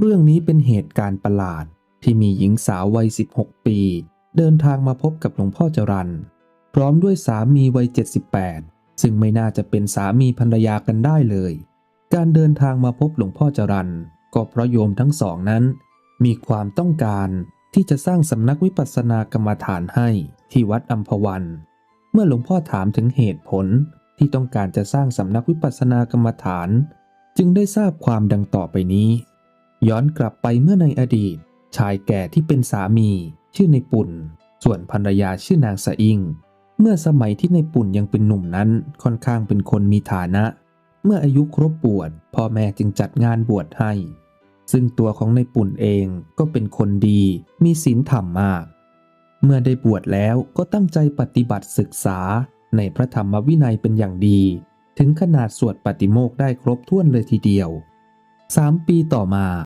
เรื่องนี้เป็นเหตุการณ์ประหลาดที่มีหญิงสาววัย 16 ปี เดินทางมาพบกับหลวงพ่อจรันพร้อมด้วยสามีวัย 78 ซึ่งไม่น่าจะเป็นสามีภรรยากันได้เลย การเดินทางมาพบหลวงพ่อจรันก็เพราะโยมทั้งสองนั้น มีความต้องการที่จะสร้างสำนักวิปัสสนากรรมฐานให้ที่วัดอัมพวัน เมื่อหลวงพ่อถามถึงเหตุผลที่ต้องการจะสร้างสำนักวิปัสสนากรรมฐาน จึงได้ทราบความดังต่อไปนี้ ย้อนกลับไปเมื่อในอดีต ชายแก่ที่เป็นสามีชื่อในปุ่น ส่วนภรรยาชื่อนางสะอิง เมื่อสมัยที่ในปุ่นยังเป็นหนุ่มนั้นค่อนข้างเป็นคนมีฐานะ เมื่ออายุครบบวชพ่อแม่จึงจัดงานบวชให้ ซึ่งตัวของในปุ่นเองก็เป็นคนดีมีศีลธรรมมาก เมื่อได้บวชแล้วก็ตั้งใจปฏิบัติศึกษาในพระธรรมวินัยเป็นอย่างดี ถึงขนาดสวดปฏิโมกได้ครบถ้วนเลยทีเดียวสามปีต่อมา